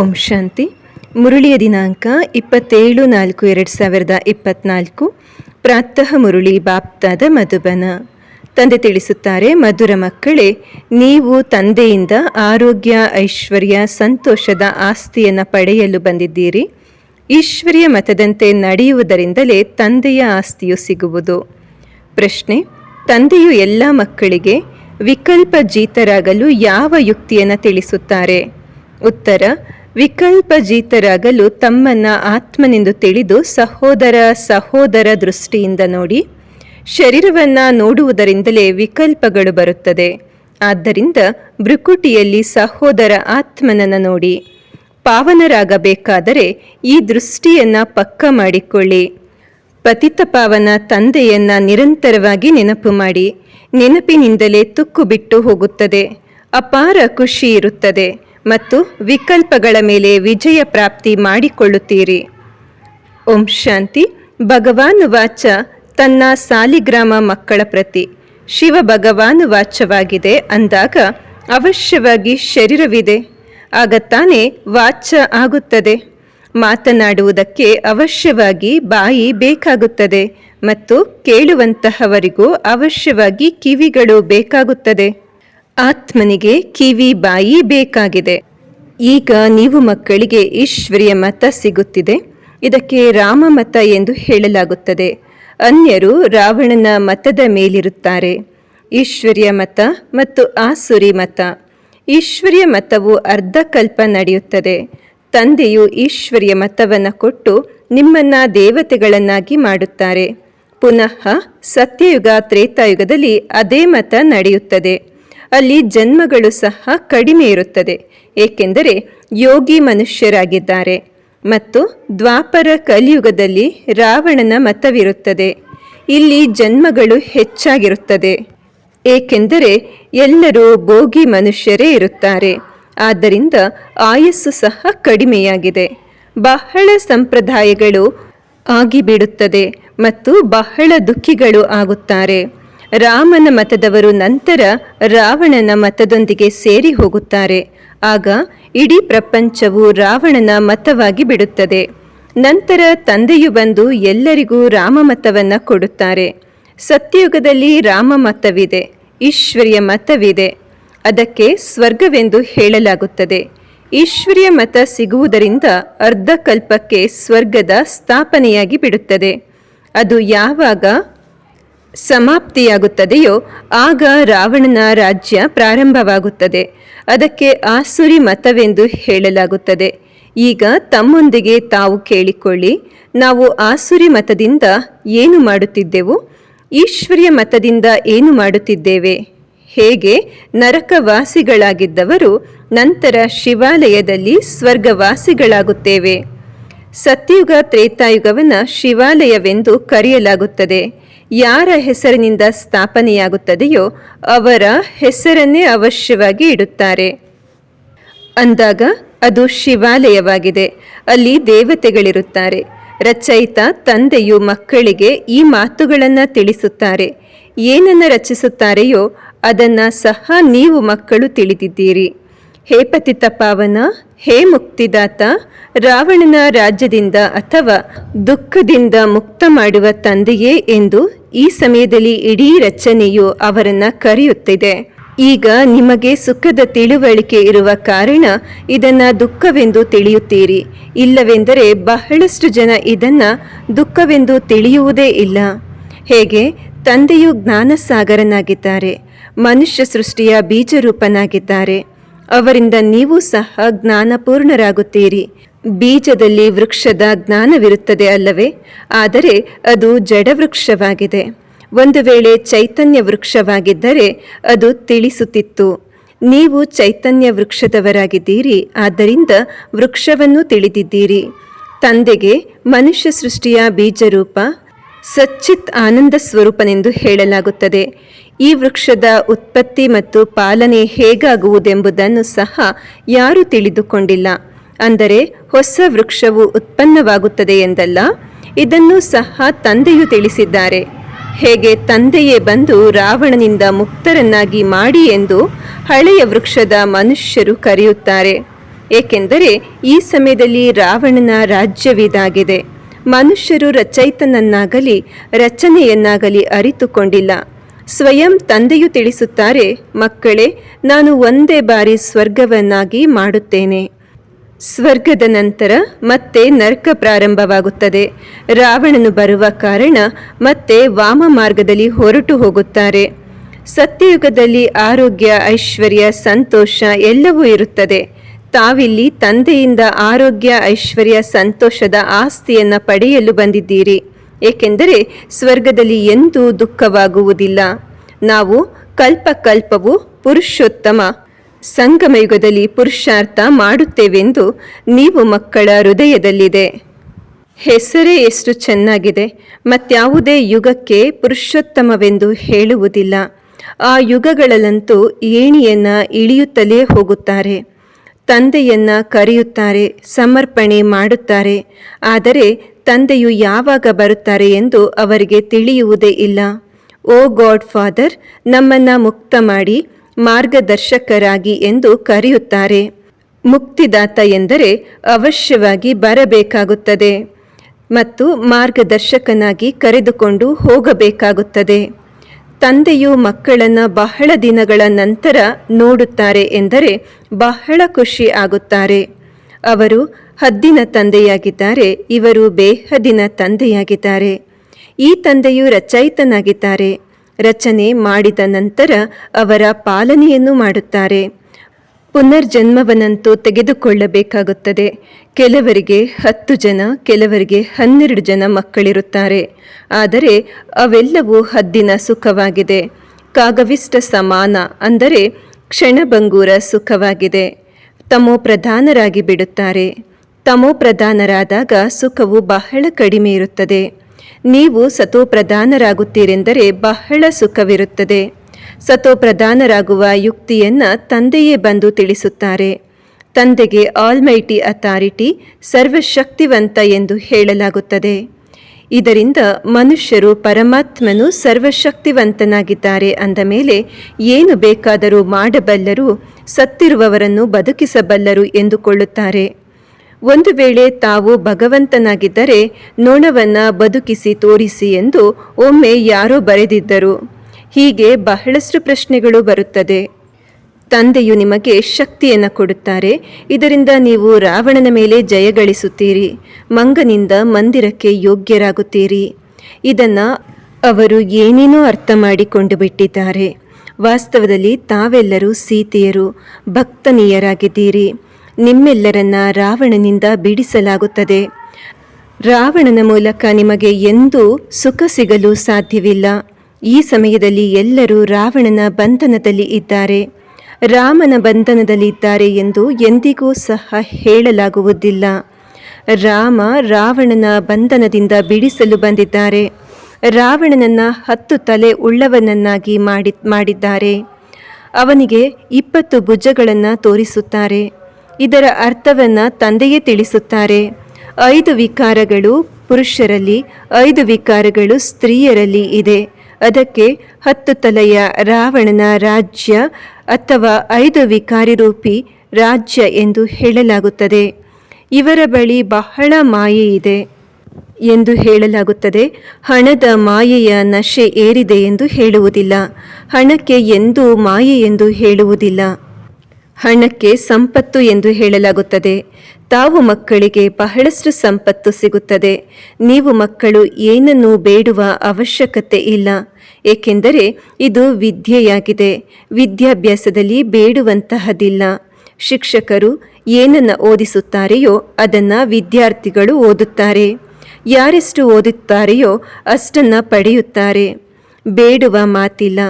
ಓಂ ಶಾಂತಿ. ಮುರುಳಿಯ ದಿನಾಂಕ ಇಪ್ಪತ್ತೇಳು ನಾಲ್ಕು ಎರಡು ಸಾವಿರದ ಇಪ್ಪತ್ನಾಲ್ಕು. ಪ್ರಾತಃ ಮುರುಳಿ ಬಾಪ್ತಾದ ಮಧುಬನ. ತಂದೆ ತಿಳಿಸುತ್ತಾರೆ, ಮಧುರ ಮಕ್ಕಳೇ, ನೀವು ತಂದೆಯಿಂದ ಆರೋಗ್ಯ, ಐಶ್ವರ್ಯ, ಸಂತೋಷದ ಆಸ್ತಿಯನ್ನು ಪಡೆಯಲು ಬಂದಿದ್ದೀರಿ. ಈಶ್ವರ್ಯ ಮತದಂತೆ ನಡೆಯುವುದರಿಂದಲೇ ತಂದೆಯ ಆಸ್ತಿಯು ಸಿಗುವುದು. ಪ್ರಶ್ನೆ, ತಂದೆಯು ಎಲ್ಲ ಮಕ್ಕಳಿಗೆ ವಿಕಲ್ಪ ಜೀತರಾಗಲು ಯಾವ ಯುಕ್ತಿಯನ್ನು ತಿಳಿಸುತ್ತಾರೆ? ಉತ್ತರ ವಿಕಲ್ಪ ಜೀತರಾಗಲು ತಮ್ಮನ್ನ ಆತ್ಮನೆಂದು ತಿಳಿದು ಸಹೋದರ ಸಹೋದರ ದೃಷ್ಟಿಯಿಂದ ನೋಡಿ ಶರೀರವನ್ನ ನೋಡುವುದರಿಂದಲೇ ವಿಕಲ್ಪಗಳು ಬರುತ್ತದೆ. ಆದ್ದರಿಂದ ಭೃಕುಟಿಯಲ್ಲಿ ಸಹೋದರ ಆತ್ಮನನ್ನು ನೋಡಿ. ಪಾವನರಾಗಬೇಕಾದರೆ ಈ ದೃಷ್ಟಿಯನ್ನ ಪಕ್ಕ ಮಾಡಿಕೊಳ್ಳಿ. ಪತಿತ ಪಾವನ ತಂದೆಯನ್ನ ನಿರಂತರವಾಗಿ ನೆನಪು ಮಾಡಿ. ನೆನಪಿನಿಂದಲೇ ತುಕ್ಕು ಬಿಟ್ಟು ಹೋಗುತ್ತದೆ. ಅಪಾರ ಖುಷಿ ಇರುತ್ತದೆ. ಮತ್ತು ವಿಕಲ್ಪಗಳ ಮೇಲೆ ವಿಜಯ ಪ್ರಾಪ್ತಿ ಮಾಡಿಕೊಳ್ಳುತ್ತೀರಿ. ಓಂ ಶಾಂತಿ. ಭಗವಾನು ವಾಚ ತನ್ನ ಸಾಲಿಗ್ರಾಮ ಮಕ್ಕಳ ಪ್ರತಿ. ಶಿವ ಭಗವಾನು ವಾಚವಾಗಿದೆ ಅಂದಾಗ ಅವಶ್ಯವಾಗಿ ಶರೀರವಿದೆ. ಆಗ ತಾನೇ ವಾಚ ಆಗುತ್ತದೆ. ಮಾತನಾಡುವುದಕ್ಕೆ ಅವಶ್ಯವಾಗಿ ಬಾಯಿ ಬೇಕಾಗುತ್ತದೆ ಮತ್ತು ಕೇಳುವಂತಹವರಿಗೂ ಅವಶ್ಯವಾಗಿ ಕಿವಿಗಳು ಬೇಕಾಗುತ್ತದೆ. ಆತ್ಮನಿಗೆ ಕಿವಿ ಬಾಯಿ ಬೇಕಾಗಿದೆ. ಈಗ ನೀವು ಮಕ್ಕಳಿಗೆ ಈಶ್ವರಿಯ ಮತ ಸಿಗುತ್ತಿದೆ. ಇದಕ್ಕೆ ರಾಮ ಮತ ಎಂದು ಹೇಳಲಾಗುತ್ತದೆ. ಅನ್ಯರು ರಾವಣನ ಮತದ ಮೇಲಿರುತ್ತಾರೆ. ಈಶ್ವರ್ಯ ಮತ ಮತ್ತು ಆಸುರಿ ಮತ. ಈಶ್ವರ್ಯ ಮತವು ಅರ್ಧಕಲ್ಪ ನಡೆಯುತ್ತದೆ. ತಂದೆಯು ಈಶ್ವರ್ಯ ಮತವನ್ನು ಕೊಟ್ಟು ನಿಮ್ಮನ್ನ ದೇವತೆಗಳನ್ನಾಗಿ ಮಾಡುತ್ತಾರೆ. ಪುನಃ ಸತ್ಯಯುಗ ತ್ರೇತಾಯುಗದಲ್ಲಿ ಅದೇ ಮತ ನಡೆಯುತ್ತದೆ. ಅಲ್ಲಿ ಜನ್ಮಗಳು ಸಹ ಕಡಿಮೆ ಇರುತ್ತದೆ, ಏಕೆಂದರೆ ಯೋಗಿ ಮನುಷ್ಯರಾಗಿದ್ದಾರೆ. ಮತ್ತು ದ್ವಾಪರ ಕಲಿಯುಗದಲ್ಲಿ ರಾವಣನ ಮತವಿರುತ್ತದೆ. ಇಲ್ಲಿ ಜನ್ಮಗಳು ಹೆಚ್ಚಾಗಿರುತ್ತದೆ. ಏಕೆಂದರೆ ಎಲ್ಲರೂ ಭೋಗಿ ಮನುಷ್ಯರೇ ಇರುತ್ತಾರೆ. ಆದ್ದರಿಂದ ಆಯಸ್ಸು ಸಹ ಕಡಿಮೆಯಾಗಿದೆ. ಬಹಳ ಸಂಪ್ರದಾಯಗಳು ಆಗಿಬಿಡುತ್ತದೆ ಮತ್ತು ಬಹಳ ದುಃಖಿಗಳು ಆಗುತ್ತಾರೆ. ರಾಮನ ಮತದವರು ನಂತರ ರಾವಣನ ಮತದೊಂದಿಗೆ ಸೇರಿ ಹೋಗುತ್ತಾರೆ. ಆಗ ಇಡೀ ಪ್ರಪಂಚವು ರಾವಣನ ಮತವಾಗಿ ಬಿಡುತ್ತದೆ. ನಂತರ ತಂದೆಯು ಬಂದು ಎಲ್ಲರಿಗೂ ರಾಮ ಮತವನ್ನು ಕೊಡುತ್ತಾರೆ. ಸತ್ಯಯುಗದಲ್ಲಿ ರಾಮ ಮತವಿದೆ, ಈಶ್ವರ್ಯ ಮತವಿದೆ. ಅದಕ್ಕೆ ಸ್ವರ್ಗವೆಂದು ಹೇಳಲಾಗುತ್ತದೆ. ಈಶ್ವರ್ಯ ಮತ ಸಿಗುವುದರಿಂದ ಅರ್ಧಕಲ್ಪಕ್ಕೆ ಸ್ವರ್ಗದ ಸ್ಥಾಪನೆಯಾಗಿ ಬಿಡುತ್ತದೆ. ಅದು ಯಾವಾಗ? ಸಮಾಪ್ತಿಯಾಗುತ್ತದೆಯೋ ಆಗ ರಾವಣನ ರಾಜ್ಯ ಪ್ರಾರಂಭವಾಗುತ್ತದೆ. ಅದಕ್ಕೆ ಆಸುರಿ ಮತವೆಂದು ಹೇಳಲಾಗುತ್ತದೆ. ಈಗ ತಮ್ಮೊಂದಿಗೆ ತಾವು ಕೇಳಿಕೊಳ್ಳಿ, ನಾವು ಆಸುರಿ ಮತದಿಂದ ಏನು ಮಾಡುತ್ತಿದ್ದೆವು? ಈಶ್ವರ್ಯ ಮತದಿಂದ ಏನು ಮಾಡುತ್ತಿದ್ದೇವೆ? ಹೇಗೆ? ನರಕವಾಸಿಗಳಾಗಿದ್ದವರು ನಂತರ ಶಿವಾಲಯದಲ್ಲಿ ಸ್ವರ್ಗವಾಸಿಗಳಾಗುತ್ತೇವೆ. ಸತ್ಯುಗ ತ್ರೇತಾಯುಗವನ್ನು ಶಿವಾಲಯವೆಂದು ಕರೆಯಲಾಗುತ್ತದೆ. ಯಾರ ಹೆಸರಿನಿಂದ ಸ್ಥಾಪನೆಯಾಗುತ್ತದೆಯೋ ಅವರ ಹೆಸರನ್ನೇ ಅವಶ್ಯವಾಗಿ ಇಡುತ್ತಾರೆ. ಅಂದಾಗ ಅದು ಶಿವಾಲಯವಾಗಿದೆ, ಅಲ್ಲಿ ದೇವತೆಗಳಿರುತ್ತಾರೆ. ರಚಯಿತ ತಂದೆಯು ಮಕ್ಕಳಿಗೆ ಈ ಮಾತುಗಳನ್ನು ತಿಳಿಸುತ್ತಾರೆ. ಏನನ್ನು ರಚಿಸುತ್ತಾರೆಯೋ ಅದನ್ನು ಸಹ ನೀವು ಮಕ್ಕಳು ತಿಳಿದಿದ್ದೀರಿ. ಹೇ ಪತಿತ ಪಾವನ, ಹೇ ಮುಕ್ತಿದಾತ, ರಾವಣನ ರಾಜ್ಯದಿಂದ ಅಥವಾ ದುಃಖದಿಂದ ಮುಕ್ತ ಮಾಡುವ ತಂದೆಯೇ ಎಂದು ಈ ಸಮಯದಲ್ಲಿ ಇಡೀ ರಚನೆಯು ಅವರನ್ನ ಕರೆಯುತ್ತಿದೆ. ಈಗ ನಿಮಗೆ ಸುಖದ ತಿಳುವಳಿಕೆ ಇರುವ ಕಾರಣ ಇದನ್ನ ದುಃಖವೆಂದು ತಿಳಿಯುತ್ತೀರಿ. ಇಲ್ಲವೆಂದರೆ ಬಹಳಷ್ಟು ಜನ ಇದನ್ನ ದುಃಖವೆಂದು ತಿಳಿಯುವುದೇ ಇಲ್ಲ. ಹೇಗೆ? ತಂದೆಯು ಜ್ಞಾನಸಾಗರನಾಗಿದ್ದಾರೆ. ಮನುಷ್ಯ ಸೃಷ್ಟಿಯ ಬೀಜರೂಪನಾಗಿದ್ದಾರೆ. ಅವರಿಂದ ನೀವು ಸಹ ಜ್ಞಾನಪೂರ್ಣರಾಗುತ್ತೀರಿ. ಬೀಜದಲ್ಲಿ ವೃಕ್ಷದ ಜ್ಞಾನವಿರುತ್ತದೆ ಅಲ್ಲವೇ? ಆದರೆ ಅದು ಜಡವೃಕ್ಷವಾಗಿದೆ ಒಂದು ವೇಳೆ ಚೈತನ್ಯ ವೃಕ್ಷವಾಗಿದ್ದರೆ ಅದು ತಿಳಿಸುತ್ತಿತ್ತು. ನೀವು ಚೈತನ್ಯ ವೃಕ್ಷದವರಾಗಿದ್ದೀರಿ, ಆದ್ದರಿಂದ ವೃಕ್ಷವನ್ನು ತಿಳಿದಿದ್ದೀರಿ. ತಂದೆಗೆ ಮನುಷ್ಯ ಸೃಷ್ಟಿಯ ಬೀಜರೂಪ ಸಚ್ಚಿತ್ ಆನಂದ ಸ್ವರೂಪನೆಂದು ಹೇಳಲಾಗುತ್ತದೆ. ಈ ವೃಕ್ಷದ ಉತ್ಪತ್ತಿ ಮತ್ತು ಪಾಲನೆ ಹೇಗಾಗುವುದೆಂಬುದನ್ನು ಸಹ ಯಾರೂ ತಿಳಿದುಕೊಂಡಿಲ್ಲ. ಅಂದರೆ ಹೊಸ ವೃಕ್ಷವು ಉತ್ಪನ್ನವಾಗುತ್ತದೆ ಎಂದಲ್ಲ, ಇದನ್ನು ಸಹ ತಂದೆಯು ತಿಳಿಸಿದ್ದಾರೆ. ಹೇಗೆ ತಂದೆಯೇ ಬಂದು ರಾವಣನಿಂದ ಮುಕ್ತರನ್ನಾಗಿ ಮಾಡಿ ಎಂದು ಹಳೆಯ ವೃಕ್ಷದ ಮನುಷ್ಯರು ಕರೆಯುತ್ತಾರೆ. ಏಕೆಂದರೆ ಈ ಸಮಯದಲ್ಲಿ ರಾವಣನ ರಾಜ್ಯವಿದಾಗಿದೆ. ಮನುಷ್ಯರು ರಚೈತನನ್ನಾಗಲಿ ರಚನೆಯನ್ನಾಗಲಿ ಅರಿತುಕೊಂಡಿಲ್ಲ. ಸ್ವಯಂ ತಂದೆಯು ತಿಳಿಸುತ್ತಾರೆ, ಮಕ್ಕಳೇ, ನಾನು ಒಂದೇ ಬಾರಿ ಸ್ವರ್ಗವನ್ನಾಗಿ ಮಾಡುತ್ತೇನೆ. ಸ್ವರ್ಗದ ನಂತರ ಮತ್ತೆ ನರ್ಕ ಪ್ರಾರಂಭವಾಗುತ್ತದೆ. ರಾವಣನು ಬರುವ ಕಾರಣ ಮತ್ತೆ ವಾಮ ಮಾರ್ಗದಲ್ಲಿ ಹೊರಟು ಹೋಗುತ್ತಾರೆ. ಸತ್ಯಯುಗದಲ್ಲಿ ಆರೋಗ್ಯ, ಐಶ್ವರ್ಯ, ಸಂತೋಷ ಎಲ್ಲವೂ ಇರುತ್ತದೆ. ತಾವಿಲ್ಲಿ ತಂದೆಯಿಂದ ಆರೋಗ್ಯ, ಐಶ್ವರ್ಯ, ಸಂತೋಷದ ಆಸ್ತಿಯನ್ನು ಪಡೆಯಲು ಬಂದಿದ್ದೀರಿ. ಏಕೆಂದರೆ ಸ್ವರ್ಗದಲ್ಲಿ ಎಂದೂ ದುಃಖವಾಗುವುದಿಲ್ಲ. ನಾವು ಕಲ್ಪಕಲ್ಪವು ಪುರುಷೋತ್ತಮ ಸಂಗಮಯುಗದಲ್ಲಿ ಪುರುಷಾರ್ಥ ಮಾಡುತ್ತೇವೆಂದು ನೀವು ಮಕ್ಕಳ ಹೃದಯದಲ್ಲಿದೆ. ಹೆಸರೇ ಎಷ್ಟು ಚೆನ್ನಾಗಿದೆ. ಮತ್ಯಾವುದೇ ಯುಗಕ್ಕೆ ಪುರುಷೋತ್ತಮವೆಂದು ಹೇಳುವುದಿಲ್ಲ. ಆ ಯುಗಗಳಲ್ಲಂತೂ ಏಣಿಯನ್ನು ಇಳಿಯುತ್ತಲೇ ಹೋಗುತ್ತಾರೆ. ತಂದೆಯನ್ನ ಕರೆಯುತ್ತಾರೆ, ಸಮರ್ಪಣೆ ಮಾಡುತ್ತಾರೆ. ಆದರೆ ತಂದೆಯು ಯಾವಾಗ ಬರುತ್ತಾರೆ ಎಂದು ಅವರಿಗೆ ತಿಳಿಯುವುದೇ ಇಲ್ಲ. ಓ ಗಾಡ್ ಫಾದರ್ ನಮ್ಮನ್ನು ಮುಕ್ತ ಮಾಡಿ ಮಾರ್ಗದರ್ಶಕರಾಗಿ ಎಂದು ಕರೆಯುತ್ತಾರೆ. ಮುಕ್ತಿದಾತ ಎಂದರೆ ಅವಶ್ಯವಾಗಿ ಬರಬೇಕಾಗುತ್ತದೆ ಮತ್ತು ಮಾರ್ಗದರ್ಶಕನಾಗಿ ಕರೆದುಕೊಂಡು ಹೋಗಬೇಕಾಗುತ್ತದೆ. ತಂದೆಯು ಮಕ್ಕಳನ್ನು ಬಹಳ ದಿನಗಳ ನಂತರ ನೋಡುತ್ತಾರೆ ಎಂದರೆ ಬಹಳ ಖುಷಿ ಆಗುತ್ತಾರೆ. ಅವರು ಹದ್ದಿನ ತಂದೆಯಾಗಿದ್ದಾರೆ, ಇವರು ಬೇಹದಿನ ತಂದೆಯಾಗಿದ್ದಾರೆ. ಈ ತಂದೆಯು ರಚಯಿತನಾಗಿದ್ದಾರೆ. ರಚನೆ ಮಾಡಿದ ನಂತರ ಅವರ ಪಾಲನೆಯನ್ನು ಮಾಡುತ್ತಾರೆ. ಪುನರ್ಜನ್ಮವನ್ನಂತೂ ತೆಗೆದುಕೊಳ್ಳಬೇಕಾಗುತ್ತದೆ. ಕೆಲವರಿಗೆ ಹತ್ತು ಜನ, ಕೆಲವರಿಗೆ ಹನ್ನೆರಡು ಜನ ಮಕ್ಕಳಿರುತ್ತಾರೆ. ಆದರೆ ಅವೆಲ್ಲವೂ ಹದ್ದಿನ ಸುಖವಾಗಿದೆ. ಕಾಗವಿಷ್ಟ ಸಮಾನ ಅಂದರೆ ಕ್ಷಣಭಂಗೂರ ಸುಖವಾಗಿದೆ. ತಮೋ ಪ್ರಧಾನರಾಗಿ ಬಿಡುತ್ತಾರೆ. ತಮೋ ಪ್ರಧಾನರಾದಾಗ ಸುಖವು ಬಹಳ ಕಡಿಮೆ ಇರುತ್ತದೆ. ನೀವು ಸತೋಪ್ರಧಾನರಾಗುತ್ತೀರೆಂದರೆ ಬಹಳ ಸುಖವಿರುತ್ತದೆ. ಸತೋಪ್ರಧಾನರಾಗುವ ಯುಕ್ತಿಯನ್ನು ತಂದೆಯೇ ಬಂದು ತಿಳಿಸುತ್ತಾರೆ. ತಂದೆಗೆ ಆಲ್ಮೈಟಿ ಅಥಾರಿಟಿ ಸರ್ವಶಕ್ತಿವಂತ ಎಂದು ಹೇಳಲಾಗುತ್ತದೆ. ಇದರಿಂದ ಮನುಷ್ಯರು ಪರಮಾತ್ಮನು ಸರ್ವಶಕ್ತಿವಂತನಾಗಿದ್ದಾರೆ ಅಂದ ಮೇಲೆ ಏನು ಬೇಕಾದರೂ ಮಾಡಬಲ್ಲರು ಸತ್ತಿರುವವರನ್ನು ಬದುಕಿಸಬಲ್ಲರು ಎಂದುಕೊಳ್ಳುತ್ತಾರೆ. ಒಂದು ವೇಳೆ ತಾವು ಭಗವಂತನಾಗಿದ್ದರೆ ನೊಣವನ್ನ ಬದುಕಿಸಿ ತೋರಿಸಿ ಎಂದು ಒಮ್ಮೆ ಯಾರೋ ಬರೆದಿದ್ದರು. ಹೀಗೆ ಬಹಳಷ್ಟು ಪ್ರಶ್ನೆಗಳು ಬರುತ್ತದೆ. ತಂದೆಯು ನಿಮಗೆ ಶಕ್ತಿಯನ್ನು ಕೊಡುತ್ತಾರೆ. ಇದರಿಂದ ನೀವು ರಾವಣನ ಮೇಲೆ ಜಯಗಳಿಸುತ್ತೀರಿ ಮಂಗನಿಂದ ಮಂದಿರಕ್ಕೆ ಯೋಗ್ಯರಾಗುತ್ತೀರಿ. ಇದನ್ನು ಅವರು ಏನೇನೋ ಅರ್ಥ ಮಾಡಿಕೊಂಡು ಬಿಟ್ಟಿದ್ದಾರೆ. ವಾಸ್ತವದಲ್ಲಿ ತಾವೆಲ್ಲರೂ ಸೀತೆಯರು, ಭಕ್ತನೀಯರಾಗಿದ್ದೀರಿ. ನಿಮ್ಮೆಲ್ಲರನ್ನ ರಾವಣನಿಂದ ಬಿಡಿಸಲಾಗುತ್ತದೆ. ರಾವಣನ ಮೂಲಕ ನಿಮಗೆ ಎಂದೂ ಸುಖ ಸಿಗಲು ಸಾಧ್ಯವಿಲ್ಲ. ಈ ಸಮಯದಲ್ಲಿ ಎಲ್ಲರೂ ರಾವಣನ ಬಂಧನದಲ್ಲಿ ಇದ್ದಾರೆ. ರಾಮನ ಬಂಧನದಲ್ಲಿ ಇದ್ದಾರೆ ಎಂದು ಎಂದಿಗೂ ಸಹ ಹೇಳಲಾಗುವುದಿಲ್ಲ. ರಾಮ ರಾವಣನ ಬಂಧನದಿಂದ ಬಿಡಿಸಲು ಬಂದಿದ್ದಾರೆ. ರಾವಣನನ್ನ ಹತ್ತು ತಲೆ ಉಳ್ಳವನನ್ನಾಗಿ ಮಾಡಿ ಮಾಡಿದ್ದಾರೆ. ಅವನಿಗೆ ಇಪ್ಪತ್ತು ಭುಜಗಳನ್ನು ತೋರಿಸುತ್ತಾರೆ. ಇದರ ಅರ್ಥವನ್ನು ತಂದೆಯೇ ತಿಳಿಸುತ್ತಾರೆ. ಐದು ವಿಕಾರಗಳು ಪುರುಷರಲ್ಲಿ, ಐದು ವಿಕಾರಗಳು ಸ್ತ್ರೀಯರಲ್ಲಿ ಇದೆ. ಅದಕ್ಕೆ ಹತ್ತು ತಲೆಯ ರಾವಣನ ರಾಜ್ಯ ಅಥವಾ ಐದು ವಿಕಾರಿ ರೂಪಿ ರಾಜ್ಯ ಎಂದು ಹೇಳಲಾಗುತ್ತದೆ. ಇವರ ಬಳಿ ಬಹಳ ಮಾಯೆ ಇದೆ ಎಂದು ಹೇಳಲಾಗುತ್ತದೆ. ಹಣದ ಮಾಯೆಯ ನಶೆ ಏರಿದೆ ಎಂದು ಹೇಳುವುದಿಲ್ಲ. ಹಣಕ್ಕೆ ಎಂದೂ ಮಾಯೆ ಎಂದು ಹೇಳುವುದಿಲ್ಲ. ಹಣಕ್ಕೆ ಸಂಪತ್ತು ಎಂದು ಹೇಳಲಾಗುತ್ತದೆ. ತಾವು ಮಕ್ಕಳಿಗೆ ಬಹಳಷ್ಟು ಸಂಪತ್ತು ಸಿಗುತ್ತದೆ. ನೀವು ಮಕ್ಕಳು ಏನನ್ನೂ ಬೇಡುವ ಅವಶ್ಯಕತೆ ಇಲ್ಲ. ಏಕೆಂದರೆ ಇದು ವಿದ್ಯೆಯಾಗಿದೆ. ವಿದ್ಯಾಭ್ಯಾಸದಲ್ಲಿ ಬೇಡುವಂತಹದಿಲ್ಲ ಶಿಕ್ಷಕರು ಏನನ್ನು ಓದಿಸುತ್ತಾರೆಯೋ ಅದನ್ನು ವಿದ್ಯಾರ್ಥಿಗಳು ಓದುತ್ತಾರೆ. ಯಾರೆಷ್ಟು ಓದುತ್ತಾರೆಯೋ ಅಷ್ಟನ್ನು ಪಡೆಯುತ್ತಾರೆ. ಬೇಡುವ ಮಾತಿಲ್ಲ.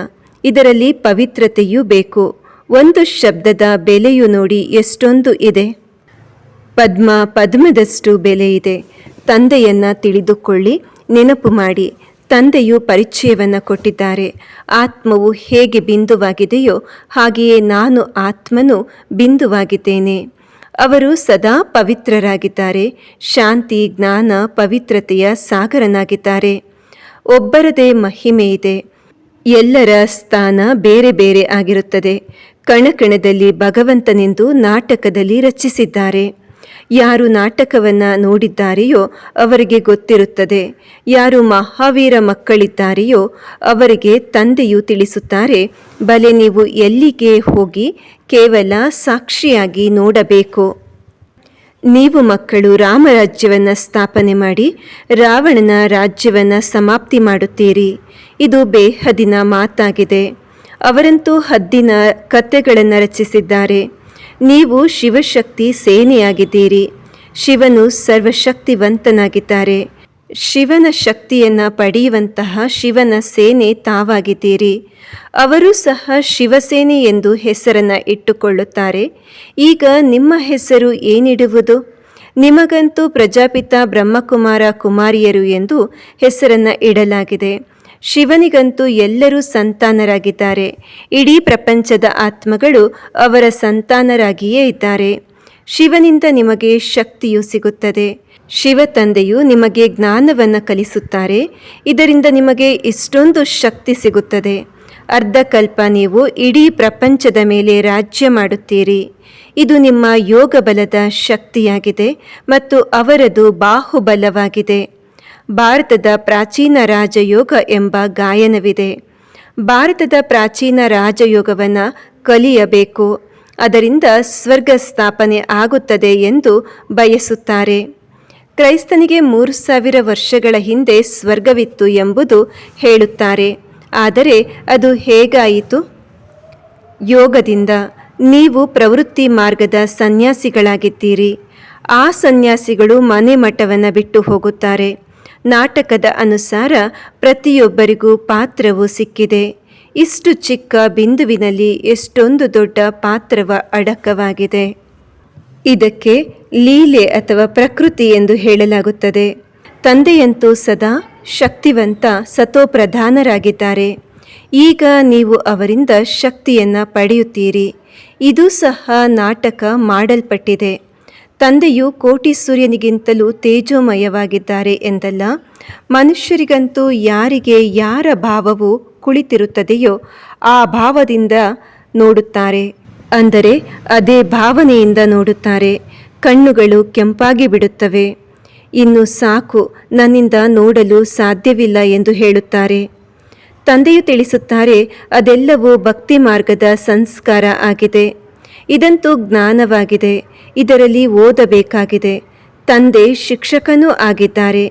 ಇದರಲ್ಲಿ ಪವಿತ್ರತೆಯೂ ಬೇಕು. ಒಂದು ಶಬ್ದದ ಬೆಲೆಯು ನೋಡಿ ಎಷ್ಟೊಂದು ಇದೆ. ಪದ್ಮ ಪದ್ಮದಷ್ಟು ಬೆಲೆ ಇದೆ. ತಂದೆಯನ್ನ ತಿಳಿದುಕೊಳ್ಳಿ, ನೆನಪು ಮಾಡಿ. ತಂದೆಯು ಪರಿಚಯವನ್ನು ಕೊಟ್ಟಿದ್ದಾರೆ. ಆತ್ಮವು ಹೇಗೆ ಬಿಂದುವಾಗಿದೆಯೋ ಹಾಗೆಯೇ ನಾನು ಆತ್ಮನು ಬಿಂದುವಾಗಿದ್ದೇನೆ. ಅವರು ಸದಾ ಪವಿತ್ರರಾಗಿದ್ದಾರೆ. ಶಾಂತಿ, ಜ್ಞಾನ, ಪವಿತ್ರತೆಯ ಸಾಗರನಾಗಿದ್ದಾರೆ. ಒಬ್ಬರದೇ ಮಹಿಮೆ ಇದೆ. ಎಲ್ಲರ ಸ್ಥಾನ ಬೇರೆ ಬೇರೆ ಆಗಿರುತ್ತದೆ. ಕಣಕಣದಲ್ಲಿ ಭಗವಂತನೆಂದು ನಾಟಕದಲ್ಲಿ ರಚಿಸಿದ್ದಾರೆ. ಯಾರು ನಾಟಕವನ್ನು ನೋಡಿದ್ದಾರೆಯೋ ಅವರಿಗೆ ಗೊತ್ತಿರುತ್ತದೆ. ಯಾರು ಮಹಾವೀರ ಮಕ್ಕಳಿದ್ದಾರೆಯೋ ಅವರಿಗೆ ತಂದೆಯು ತಿಳಿಸುತ್ತಾರೆ, ಬಲೆ ನೀವು ಎಲ್ಲಿಗೆ ಹೋಗಿ ಕೇವಲ ಸಾಕ್ಷಿಯಾಗಿ ನೋಡಬೇಕು. ನೀವು ಮಕ್ಕಳು ರಾಮರಾಜ್ಯವನ್ನು ಸ್ಥಾಪನೆ ಮಾಡಿ ರಾವಣನ ರಾಜ್ಯವನ್ನು ಸಮಾಪ್ತಿ ಮಾಡುತ್ತೀರಿ. ಇದು ಬೇಹದಿನ ಮಾತಾಗಿದೆ. ಅವರಂತೂ ಹದ್ದಿನ ಕಥೆಗಳನ್ನು ರಚಿಸಿದ್ದಾರೆ. ನೀವು ಶಿವಶಕ್ತಿ ಸೇನೆಯಾಗಿದ್ದೀರಿ. ಶಿವನು ಸರ್ವಶಕ್ತಿವಂತನಾಗಿದ್ದಾರೆ. ಶಿವನ ಶಕ್ತಿಯನ್ನು ಪಡೆಯುವಂತಹ ಶಿವನ ಸೇನೆ ತಾವಾಗಿದ್ದೀರಿ. ಅವರು ಸಹ ಶಿವಸೇನೆ ಎಂದು ಹೆಸರನ್ನು ಇಟ್ಟುಕೊಳ್ಳುತ್ತಾರೆ. ಈಗ ನಿಮ್ಮ ಹೆಸರು ಏನಿಡುವುದು? ನಿಮಗಂತೂ ಪ್ರಜಾಪಿತ ಬ್ರಹ್ಮಕುಮಾರ ಕುಮಾರಿಯರು ಎಂದು ಹೆಸರನ್ನು ಇಡಲಾಗಿದೆ. ಶಿವನಿಗಂತೂ ಎಲ್ಲರೂ ಸಂತಾನರಾಗಿದ್ದಾರೆ. ಇಡೀ ಪ್ರಪಂಚದ ಆತ್ಮಗಳು ಅವರ ಸಂತಾನರಾಗಿಯೇ ಇದ್ದಾರೆ. ಶಿವನಿಂದ ನಿಮಗೆ ಶಕ್ತಿಯು ಸಿಗುತ್ತದೆ. ಶಿವ ತಂದೆಯು ನಿಮಗೆ ಜ್ಞಾನವನ್ನು ಕಲಿಸುತ್ತಾರೆ. ಇದರಿಂದ ನಿಮಗೆ ಇಷ್ಟೊಂದು ಶಕ್ತಿ ಸಿಗುತ್ತದೆ. ಅರ್ಧಕಲ್ಪ ನೀವು ಇಡೀ ಪ್ರಪಂಚದ ಮೇಲೆ ರಾಜ್ಯ ಮಾಡುತ್ತೀರಿ. ಇದು ನಿಮ್ಮ ಯೋಗ ಬಲದ ಶಕ್ತಿಯಾಗಿದೆ ಮತ್ತು ಅವರದು ಬಾಹುಬಲವಾಗಿದೆ. ಭಾರತದ ಪ್ರಾಚೀನ ರಾಜಯೋಗ ಎಂಬ ಗಾಯನವಿದೆ. ಭಾರತದ ಪ್ರಾಚೀನ ರಾಜಯೋಗವನ್ನು ಕಲಿಯಬೇಕು. ಅದರಿಂದ ಸ್ವರ್ಗ ಸ್ಥಾಪನೆ ಆಗುತ್ತದೆ ಎಂದು ಬಯಸುತ್ತಾರೆ. ಕ್ರೈಸ್ತನಿಗೆ ಮೂರು ಸಾವಿರ ವರ್ಷಗಳ ಹಿಂದೆ ಸ್ವರ್ಗವಿತ್ತು ಎಂಬುದು ಹೇಳುತ್ತಾರೆ. ಆದರೆ ಅದು ಹೇಗಾಯಿತು? ಯೋಗದಿಂದ. ನೀವು ಪ್ರವೃತ್ತಿ ಮಾರ್ಗದ ಸನ್ಯಾಸಿಗಳಾಗಿದ್ದೀರಿ. ಆ ಸನ್ಯಾಸಿಗಳು ಮನೆ ಮಠವನ್ನು ಬಿಟ್ಟು ಹೋಗುತ್ತಾರೆ. ನಾಟಕದ ಅನುಸಾರ ಪ್ರತಿಯೊಬ್ಬರಿಗೂ ಪಾತ್ರವು ಸಿಕ್ಕಿದೆ. ಇಷ್ಟು ಚಿಕ್ಕ ಬಿಂದುವಿನಲ್ಲಿ ಎಷ್ಟೊಂದು ದೊಡ್ಡ ಪಾತ್ರವ ಅಡಕವಾಗಿದೆ. ಇದಕ್ಕೆ ಲೀಲೆ ಅಥವಾ ಪ್ರಕೃತಿ ಎಂದು ಹೇಳಲಾಗುತ್ತದೆ. ತಂದೆಯಂತೂ ಸದಾ ಶಕ್ತಿವಂತ ಸತೋಪ್ರಧಾನರಾಗಿದ್ದಾರೆ ಈಗ ನೀವು ಅವರಿಂದ ಶಕ್ತಿಯನ್ನು ಪಡೆಯುತ್ತೀರಿ. ಇದು ಸಹ ನಾಟಕ ಮಾಡಲ್ಪಟ್ಟಿದೆ. ತಂದೆಯು ಕೋಟಿ ಸೂರ್ಯನಿಗಿಂತಲೂ ತೇಜೋಮಯವಾಗಿದ್ದಾರೆ ಎಂದಲ್ಲ, ಮನುಷ್ಯರಿಗಂತೂ ಯಾರಿಗೆ ಯಾರ ಭಾವವು ಕುಳಿತಿರುತ್ತದೆಯೋ ಆ ಭಾವದಿಂದ ನೋಡುತ್ತಾರೆ. ಅಂದರೆ ಅದೇ ಭಾವನೆಯಿಂದ ನೋಡುತ್ತಾರೆ. ಕಣ್ಣುಗಳು ಕೆಂಪಾಗಿ ಬಿಡುತ್ತವೆ. ಇನ್ನು ಸಾಕು ನನ್ನಿಂದ ನೋಡಲು ಸಾಧ್ಯವಿಲ್ಲ ಎಂದು ಹೇಳುತ್ತಾರೆ. ತಂದೆಯು ತಿಳಿಸುತ್ತಾರೆ, ಅದೆಲ್ಲವೂ ಭಕ್ತಿ ಮಾರ್ಗದ ಸಂಸ್ಕಾರ ಆಗಿದೆ. ಇದಂತೂ ಜ್ಞಾನವಾಗಿದೆ. ಇದರಲ್ಲಿ ಓದಬೇಕಾಗಿದೆ. ತಂದೆ ಶಿಕ್ಷಕನೂ ಆಗಿದ್ದಾರೆ,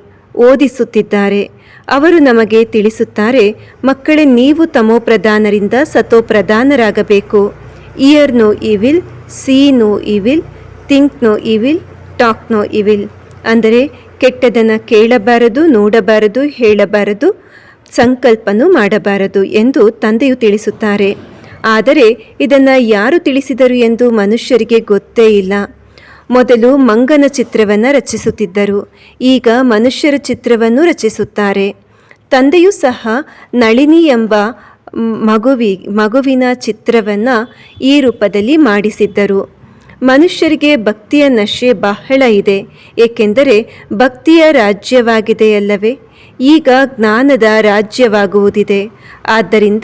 ಓದಿಸುತ್ತಿದ್ದಾರೆ. ಅವರು ನಮಗೆ ತಿಳಿಸುತ್ತಾರೆ, ಮಕ್ಕಳೇ ನೀವು ತಮೋಪ್ರಧಾನರಿಂದ ಸತೋಪ್ರಧಾನರಾಗಬೇಕು hear no evil see no evil think no evil talk no evil ಅಂದರೆ ಕೆಟ್ಟದನ್ನು ಕೇಳಬಾರದು, ನೋಡಬಾರದು, ಹೇಳಬಾರದು, ಸಂಕಲ್ಪನೂ ಮಾಡಬಾರದು ಎಂದು ತಂದೆಯು ತಿಳಿಸುತ್ತಾರೆ. ಆದರೆ ಇದನ್ನು ಯಾರು ತಿಳಿಸಿದರು ಎಂದು ಮನುಷ್ಯರಿಗೆ ಗೊತ್ತೇ ಇಲ್ಲ. ಮೊದಲು ಮಂಗನ ಚಿತ್ರವನ್ನು ರಚಿಸುತ್ತಿದ್ದರು. ಈಗ ಮನುಷ್ಯರ ಚಿತ್ರವನ್ನು ರಚಿಸುತ್ತಾರೆ. ತಂದೆಯೂ ಸಹ ನಳಿನಿ ಎಂಬ ಮಗುವಿ, ಮಗುವಿನ ಚಿತ್ರವನ್ನು ಈ ರೂಪದಲ್ಲಿ ಮಾಡಿಸಿದ್ದರು. ಮನುಷ್ಯರಿಗೆ ಭಕ್ತಿಯ ನಶೆ ಬಹಳ ಇದೆ. ಏಕೆಂದರೆ ಭಕ್ತಿಯ ರಾಜ್ಯವಾಗಿದೆಯಲ್ಲವೇ ಈಗ ಜ್ಞಾನದ ರಾಜ್ಯವಾಗುವುದಿದೆ. ಆದ್ದರಿಂದ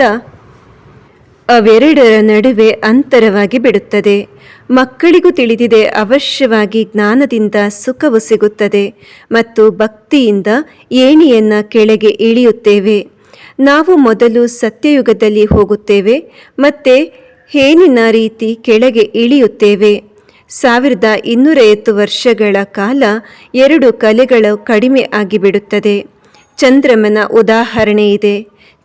ಅವೆರಡರ ನಡುವೆ ಅಂತರವಾಗಿ ಬಿಡುತ್ತದೆ. ಮಕ್ಕಳಿಗೂ ತಿಳಿದಿದೆ ಅವಶ್ಯವಾಗಿ ಜ್ಞಾನದಿಂದ ಸುಖವು ಸಿಗುತ್ತದೆ ಮತ್ತು ಭಕ್ತಿಯಿಂದ ಏಣಿಯನ್ನು ಕೆಳಗೆ ಇಳಿಯುತ್ತೇವೆ. ನಾವು ಮೊದಲು ಸತ್ಯಯುಗದಲ್ಲಿ ಹೋಗುತ್ತೇವೆ ಮತ್ತೆ ಹೇನಿನ ರೀತಿ ಕೆಳಗೆ ಇಳಿಯುತ್ತೇವೆ. ಸಾವಿರದ ಇನ್ನೂರೈವತ್ತು ವರ್ಷಗಳ ಕಾಲ ಎರಡು ಕಲೆಗಳು ಕಡಿಮೆ ಆಗಿಬಿಡುತ್ತದೆ. ಚಂದ್ರಮನ ಉದಾಹರಣೆ ಇದೆ.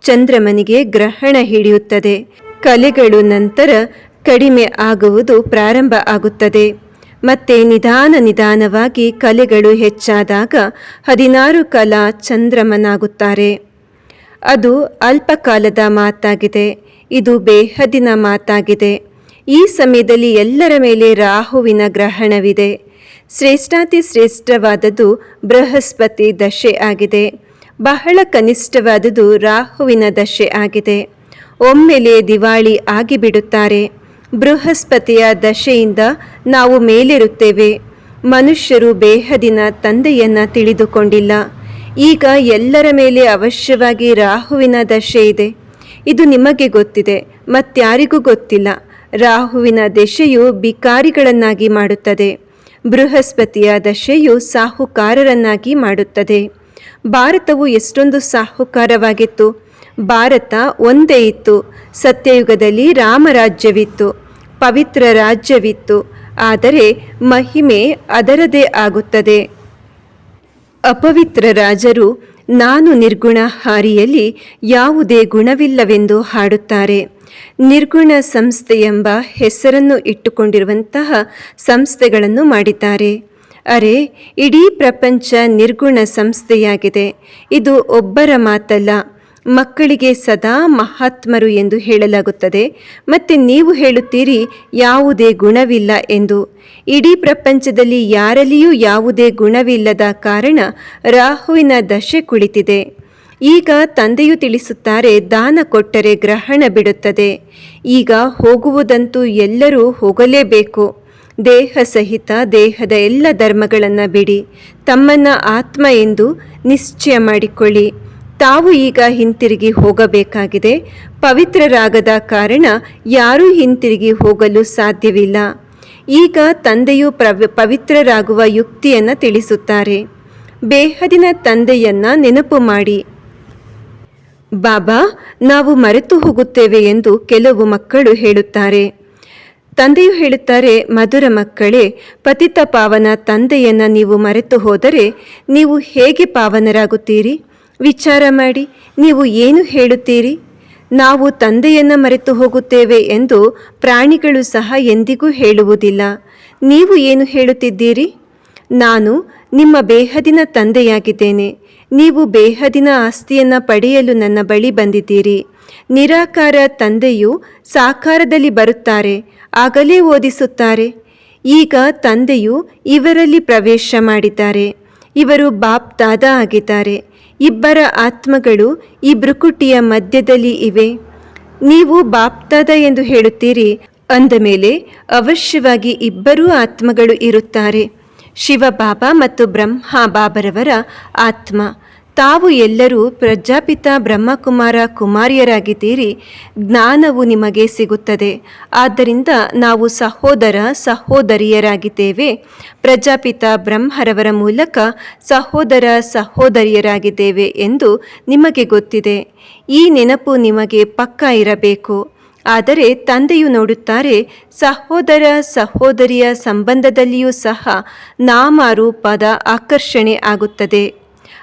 ಚಂದ್ರಮನಿಗೆ ಗ್ರಹಣ ಹಿಡಿಯುತ್ತದೆ. ಕಲೆಗಳು ನಂತರ ಕಡಿಮೆ ಆಗುವುದು ಪ್ರಾರಂಭ ಆಗುತ್ತದೆ. ಮತ್ತೆ ನಿಧಾನ ನಿಧಾನವಾಗಿ ಕಲೆಗಳು ಹೆಚ್ಚಾದಾಗ ಹದಿನಾರು ಕಲಾ ಚಂದ್ರಮನಾಗುತ್ತಾರೆ. ಅದು ಅಲ್ಪಕಾಲದ ಮಾತಾಗಿದೆ. ಇದು ಬೇಹದಿನ ಮಾತಾಗಿದೆ. ಈ ಸಮಯದಲ್ಲಿ ಎಲ್ಲರ ಮೇಲೆ ರಾಹುವಿನ ಗ್ರಹಣವಿದೆ. ಶ್ರೇಷ್ಠಾತಿ ಶ್ರೇಷ್ಠವಾದದ್ದು ಬೃಹಸ್ಪತಿ ದಶೆ ಆಗಿದೆ. ಬಹಳ ಕನಿಷ್ಠವಾದದ್ದು ರಾಹುವಿನ ದಶೆ ಆಗಿದೆ. ಒಮ್ಮೆಲೆ ದಿವಾಳಿ ಆಗಿಬಿಡುತ್ತಾರೆ. ಬೃಹಸ್ಪತಿಯ ದಶೆಯಿಂದ ನಾವು ಮೇಲಿರುತ್ತೇವೆ. ಮನುಷ್ಯರು ಬೇಹದಿನ ತಂದೆಯನ್ನ ತಿಳಿದುಕೊಂಡಿಲ್ಲ. ಈಗ ಎಲ್ಲರ ಮೇಲೆ ಅವಶ್ಯವಾಗಿ ರಾಹುವಿನ ದಶೆ ಇದೆ. ಇದು ನಿಮಗೆ ಗೊತ್ತಿದೆ ಮತ್ಯಾರಿಗೂ ಗೊತ್ತಿಲ್ಲ. ರಾಹುವಿನ ದಶೆಯು ಬಿಕಾರಿಗಳನ್ನಾಗಿ ಮಾಡುತ್ತದೆ. ಬೃಹಸ್ಪತಿಯ ದಶೆಯು ಸಾಹುಕಾರರನ್ನಾಗಿ ಮಾಡುತ್ತದೆ. ಭಾರತವು ಎಷ್ಟೊಂದು ಸಾಹುಕಾರವಾಗಿತ್ತು. ಭಾರತ ಒಂದೇ ಇತ್ತು. ಸತ್ಯಯುಗದಲ್ಲಿ ರಾಮರಾಜ್ಯವಿತ್ತು ಪವಿತ್ರ ರಾಜ್ಯವಿತ್ತು. ಆದರೆ ಮಹಿಮೆ ಅದರದೇ ಆಗುತ್ತದೆ. ಅಪವಿತ್ರ ರಾಜರು ನಾನು ನಿರ್ಗುಣ ಹಾರಿಯಲ್ಲಿ ಯಾವುದೇ ಗುಣವಿಲ್ಲವೆಂದು ಹಾಡುತ್ತಾರೆ. ನಿರ್ಗುಣ ಸಂಸ್ಥೆ ಎಂಬ ಹೆಸರನ್ನು ಇಟ್ಟುಕೊಂಡಿರುವಂತಹ ಸಂಸ್ಥೆಗಳನ್ನು ಮಾಡಿದ್ದಾರೆ. ಅರೆ, ಇಡೀ ಪ್ರಪಂಚ ನಿರ್ಗುಣ ಸಂಸ್ಥೆಯಾಗಿದೆ. ಇದು ಒಬ್ಬರ ಮಾತಲ್ಲ ಮಕ್ಕಳಿಗೆ ಸದಾ ಮಹಾತ್ಮರು ಎಂದು ಹೇಳಲಾಗುತ್ತದೆ. ಮತ್ತು ನೀವು ಹೇಳುತ್ತೀರಿ, ಯಾವುದೇ ಗುಣವಿಲ್ಲ ಎಂದು. ಇಡೀ ಪ್ರಪಂಚದಲ್ಲಿ ಯಾರಲ್ಲಿಯೂ ಯಾವುದೇ ಗುಣವಿಲ್ಲದ ಕಾರಣ ರಾಹುವಿನ ದಶೆ ಕುಳಿತಿದೆ. ಈಗ ತಂದೆಯು ತಿಳಿಸುತ್ತಾರೆ, ದಾನ ಕೊಟ್ಟರೆ ಗ್ರಹಣ ಬಿಡುತ್ತದೆ. ಈಗ ಹೋಗುವುದಂತೂ ಎಲ್ಲರೂ ಹೋಗಲೇಬೇಕು. ದೇಹ ಸಹಿತ ದೇಹದ ಎಲ್ಲ ಧರ್ಮಗಳನ್ನು ಬಿಡಿ. ತಮ್ಮನ್ನ ಆತ್ಮ ಎಂದು ನಿಶ್ಚಯ ಮಾಡಿಕೊಳ್ಳಿ. ತಾವು ಈಗ ಹಿಂತಿರುಗಿ ಹೋಗಬೇಕಾಗಿದೆ. ಪವಿತ್ರರಾಗದ ಕಾರಣ ಯಾರೂ ಹಿಂತಿರುಗಿ ಹೋಗಲು ಸಾಧ್ಯವಿಲ್ಲ. ಈಗ ತಂದೆಯು ಪ್ರವ, ಪವಿತ್ರರಾಗುವ ಯುಕ್ತಿಯನ್ನು ತಿಳಿಸುತ್ತಾರೆ. ಬೇಹದಿನ ತಂದೆಯನ್ನ ನೆನಪು ಮಾಡಿ. ಬಾಬಾ, ನಾವು ಮರೆತು ಹೋಗುತ್ತೇವೆ ಎಂದು ಕೆಲವು ಮಕ್ಕಳು ಹೇಳುತ್ತಾರೆ. ತಂದೆಯು ಹೇಳುತ್ತಾರೆ, ಮಧುರ ಮಕ್ಕಳೇ, ಪತಿತ ಪಾವನ ತಂದೆಯನ್ನು ನೀವು ಮರೆತು ಹೋದರೆ ನೀವು ಹೇಗೆ ಪಾವನರಾಗುತ್ತೀರಿ? ವಿಚಾರ ಮಾಡಿ, ನೀವು ಏನು ಹೇಳುತ್ತೀರಿ? ನಾವು ತಂದೆಯನ್ನು ಮರೆತು ಹೋಗುತ್ತೇವೆ ಎಂದು ಪ್ರಾಣಿಗಳು ಸಹ ಎಂದಿಗೂ ಹೇಳುವುದಿಲ್ಲ. ನೀವು ಏನು ಹೇಳುತ್ತಿದ್ದೀರಿ? ನಾನು ನಿಮ್ಮ ಬೇಹದಿನ ತಂದೆಯಾಗಿದ್ದೇನೆ. ನೀವು ಬೇಹದಿನ ಆಸ್ತಿಯನ್ನು ಪಡೆಯಲು ನನ್ನ ಬಳಿ ಬಂದಿದ್ದೀರಿ. ನಿರಾಕಾರ ತಂದೆಯು ಸಾಕಾರದಲ್ಲಿ ಬರುತ್ತಾರೆ, ಆಗಲೇ ಓದಿಸುತ್ತಾರೆ. ಈಗ ತಂದೆಯು ಇವರಲ್ಲಿ ಪ್ರವೇಶ ಮಾಡಿದ್ದಾರೆ. ಇವರು ಬಾಪ್ ದಾದ ಆಗಿದ್ದಾರೆ. ಇಬ್ಬರ ಆತ್ಮಗಳು ಈ ಬೃಕುಟಿಯ ಮಧ್ಯದಲ್ಲಿ ಇವೆ. ನೀವು ಬಾಪ್ತಾದ ಎಂದು ಹೇಳುತ್ತೀರಿ. ಅಂದ ಮೇಲೆ ಅವಶ್ಯವಾಗಿ ಇಬ್ಬರೂ ಆತ್ಮಗಳು ಇರುತ್ತಾರೆ. ಶಿವಬಾಬಾ ಮತ್ತು ಬ್ರಹ್ಮ ಬಾಬರವರ ಆತ್ಮ. ತಾವು ಎಲ್ಲರೂ ಪ್ರಜಾಪಿತ ಬ್ರಹ್ಮಕುಮಾರ ಕುಮಾರಿಯರಾಗಿದ್ದೀರಿ ಜ್ಞಾನವು ನಿಮಗೆ ಸಿಗುತ್ತದೆ. ಆದ್ದರಿಂದ ನಾವು ಸಹೋದರ ಸಹೋದರಿಯರಾಗಿದ್ದೇವೆ. ಪ್ರಜಾಪಿತ ಬ್ರಹ್ಮರವರ ಮೂಲಕ ಸಹೋದರ ಸಹೋದರಿಯರಾಗಿದ್ದೇವೆ ಎಂದು ನಿಮಗೆ ಗೊತ್ತಿದೆ. ಈ ನೆನಪು ನಿಮಗೆ ಪಕ್ಕ ಇರಬೇಕು. ಆದರೆ ತಂದೆಯು ನೋಡುತ್ತಾರೆ, ಸಹೋದರ ಸಹೋದರಿಯ ಸಂಬಂಧದಲ್ಲಿಯೂ ಸಹ ನಾಮ ರೂಪದ ಆಕರ್ಷಣೆ ಆಗುತ್ತದೆ.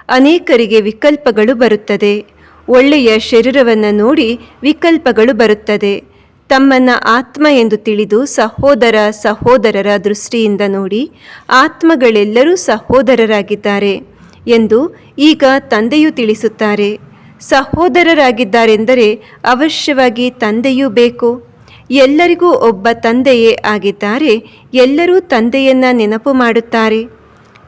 ಅನೇಕರಿಗೆ ವಿಕಲ್ಪಗಳು ಬರುತ್ತದೆ. ಒಳ್ಳೆಯ ಶರೀರವನ್ನು ನೋಡಿ ವಿಕಲ್ಪಗಳು ಬರುತ್ತದೆ. ತಮ್ಮನ್ನ ಆತ್ಮ ಎಂದು ತಿಳಿದು ಸಹೋದರ ಸಹೋದರರ ದೃಷ್ಟಿಯಿಂದ ನೋಡಿ ಆತ್ಮಗಳೆಲ್ಲರೂ ಸಹೋದರರಾಗಿದ್ದಾರೆ ಎಂದು ಈಗ ತಂದೆಯು ತಿಳಿಸುತ್ತಾರೆ. ಸಹೋದರರಾಗಿದ್ದಾರೆಂದರೆ ಅವಶ್ಯವಾಗಿ ತಂದೆಯೂ ಬೇಕು. ಎಲ್ಲರಿಗೂ ಒಬ್ಬ ತಂದೆಯೇ ಆಗಿದ್ದಾರೆ. ಎಲ್ಲರೂ ತಂದೆಯನ್ನು ನೆನಪು ಮಾಡುತ್ತಾರೆ.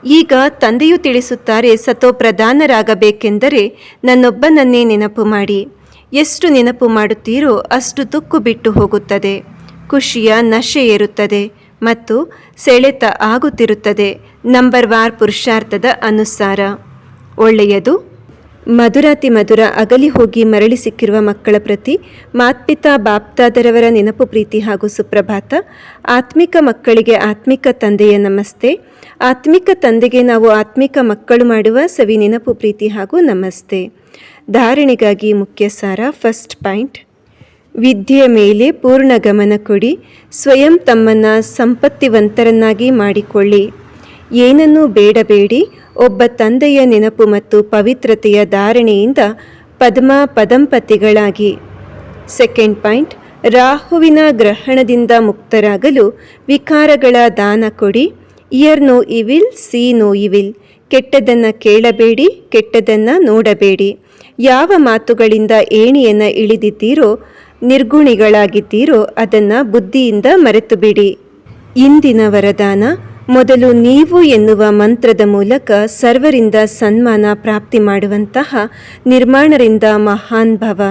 ಈಗ ತಂದೆಯು ತಿಳಿಸುತ್ತಾರೆ, ಸತೋ ಪ್ರಧಾನರಾಗಬೇಕೆಂದರೆ ನನ್ನೊಬ್ಬನನ್ನೇ ನೆನಪು ಮಾಡಿ. ಎಷ್ಟು ನೆನಪು ಮಾಡುತ್ತೀರೋ ಅಷ್ಟು ತುಕ್ಕು ಬಿಟ್ಟು ಹೋಗುತ್ತದೆ. ಖುಷಿಯ ನಶೆ ಏರುತ್ತದೆ ಮತ್ತು ಸೆಳೆತ ಆಗುತ್ತಿರುತ್ತದೆ. ನಂಬರ್ ವಾರ್ ಪುರುಷಾರ್ಥದ ಅನುಸಾರ. ಒಳ್ಳೆಯದು ಮಧುರಾತಿ ಮಧುರ ಅಗಲಿ ಹೋಗಿ ಮರಳಿ ಸಿಕ್ಕಿರುವ ಮಕ್ಕಳ ಪ್ರತಿ ಮಾತ್ಪಿತಾ ಬಾಪ್ತಾದರವರ ನೆನಪು ಪ್ರೀತಿ ಹಾಗೂ ಸುಪ್ರಭಾತ. ಆತ್ಮಿಕ ಮಕ್ಕಳಿಗೆ ಆತ್ಮಿಕ ತಂದೆಯ ನಮಸ್ತೆ. ಆತ್ಮಿಕ ತಂದೆಗೆ ನಾವು ಆತ್ಮಿಕ ಮಕ್ಕಳು ಮಾಡುವ ಸವಿ ನೆನಪು ಪ್ರೀತಿ ಹಾಗೂ ನಮಸ್ತೆ. ಧಾರಣೆಗಾಗಿ ಮುಖ್ಯ ಸಾರ ಫಸ್ಟ್ ಪಾಯಿಂಟ್. ವಿದ್ಯೆಯ ಮೇಲೆ ಪೂರ್ಣ ಗಮನ ಕೊಡಿ. ಸ್ವಯಂ ತಮ್ಮನ್ನು ಸಂಪತ್ತಿವಂತರನ್ನಾಗಿ ಮಾಡಿಕೊಳ್ಳಿ. ಏನನ್ನೂ ಬೇಡಬೇಡಿ. ಒಬ್ಬ ತಂದೆಯ ನೆನಪು ಮತ್ತು ಪವಿತ್ರತೆಯ ಧಾರಣೆಯಿಂದ ಪದ್ಮ ಪದಂಪತಿಗಳಾಗಿ. ಸೆಕೆಂಡ್ ಪಾಯಿಂಟ್ ರಾಹುವಿನ ಗ್ರಹಣದಿಂದ ಮುಕ್ತರಾಗಲು ವಿಕಾರಗಳ ದಾನ ಕೊಡಿ. Hear no evil see no evil ಕೆಟ್ಟದನ್ನು ಕೇಳಬೇಡಿ ಕೆಟ್ಟದನ್ನು ನೋಡಬೇಡಿ. ಯಾವ ಮಾತುಗಳಿಂದ ಏಣಿಯನ್ನು ಇಳಿದಿದ್ದೀರೋ, ನಿರ್ಗುಣಿಗಳಾಗಿದ್ದೀರೋ, ಅದನ್ನು ಬುದ್ಧಿಯಿಂದ ಮರೆತುಬಿಡಿ. ಇಂದಿನ ವರದಾನ ಮೊದಲು ನೀವು ಎನ್ನುವ ಮಂತ್ರದ ಮೂಲಕ ಸರ್ವರಿಂದ ಸನ್ಮಾನ ಪ್ರಾಪ್ತಿ ಮಾಡುವಂತಹ ನಿರ್ಮಾಣರಿಂದ ಮಹಾನ್ ಭವ.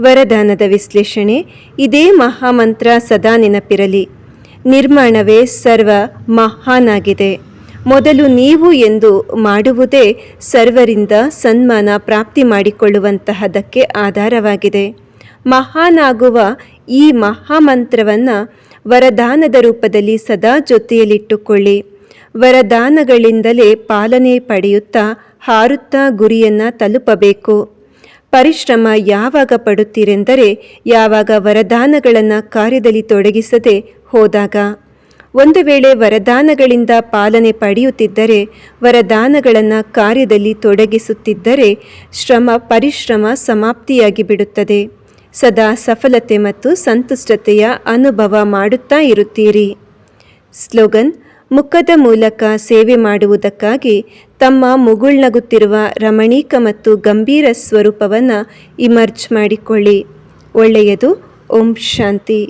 ವರದಾನದ ವಿಶ್ಲೇಷಣೆ, ಇದೇ ಮಹಾಮಂತ್ರ ಸದಾ ನೆನಪಿರಲಿ. ನಿರ್ಮಾಣವೇ ಸರ್ವ ಮಹಾನಾಗಿದೆ. ಮೊದಲು ನೀವು ಎಂದು ಮಾಡುವುದೇ ಸರ್ವರಿಂದ ಸನ್ಮಾನ ಪ್ರಾಪ್ತಿ ಮಾಡಿಕೊಳ್ಳುವಂತಹದಕ್ಕೆ ಆಧಾರವಾಗಿದೆ. ಮಹಾನಾಗುವ ಈ ಮಹಾಮಂತ್ರವನ್ನು ವರದಾನದ ರೂಪದಲ್ಲಿ ಸದಾ ಜೊತೆಯಲ್ಲಿಟ್ಟುಕೊಳ್ಳಿ. ವರದಾನಗಳಿಂದಲೇ ಪಾಲನೆ ಪಡೆಯುತ್ತಾ ಹಾರುತ್ತಾ ಗುರಿಯನ್ನು ತಲುಪಬೇಕು. ಪರಿಶ್ರಮ ಯಾವಾಗ ಪಡುತ್ತೀರೆಂದರೆ ಯಾವಾಗ ವರದಾನಗಳನ್ನು ಕಾರ್ಯದಲ್ಲಿ ತೊಡಗಿಸದೆ ಹೋದಾಗ. ಒಂದು ವೇಳೆ ವರದಾನಗಳಿಂದ ಪಾಲನೆ ಪಡೆಯುತ್ತಿದ್ದರೆ, ವರದಾನಗಳನ್ನು ಕಾರ್ಯದಲ್ಲಿ ತೊಡಗಿಸುತ್ತಿದ್ದರೆ ಶ್ರಮ, ಪರಿಶ್ರಮ ಸಮಾಪ್ತಿಯಾಗಿ ಬಿಡುತ್ತದೆ ಸದಾ ಸಫಲತೆ ಮತ್ತು ಸಂತುಷ್ಟತೆಯ ಅನುಭವ ಮಾಡುತ್ತಾ ಇರುತ್ತೀರಿ. ಸ್ಲೋಗನ್, ಮುಖದ ಮೂಲಕ ಸೇವೆ ಮಾಡುವುದಕ್ಕಾಗಿ ತಮ್ಮ ಮುಗುಳ್ನಗುತ್ತಿರುವ ರಮಣೀಕ ಮತ್ತು ಗಂಭೀರ ಸ್ವರೂಪವನ್ನು ಇಮರ್ಜ್ ಮಾಡಿಕೊಳ್ಳಿ. ಒಳ್ಳೆಯದು. ಓಂ ಶಾಂತಿ.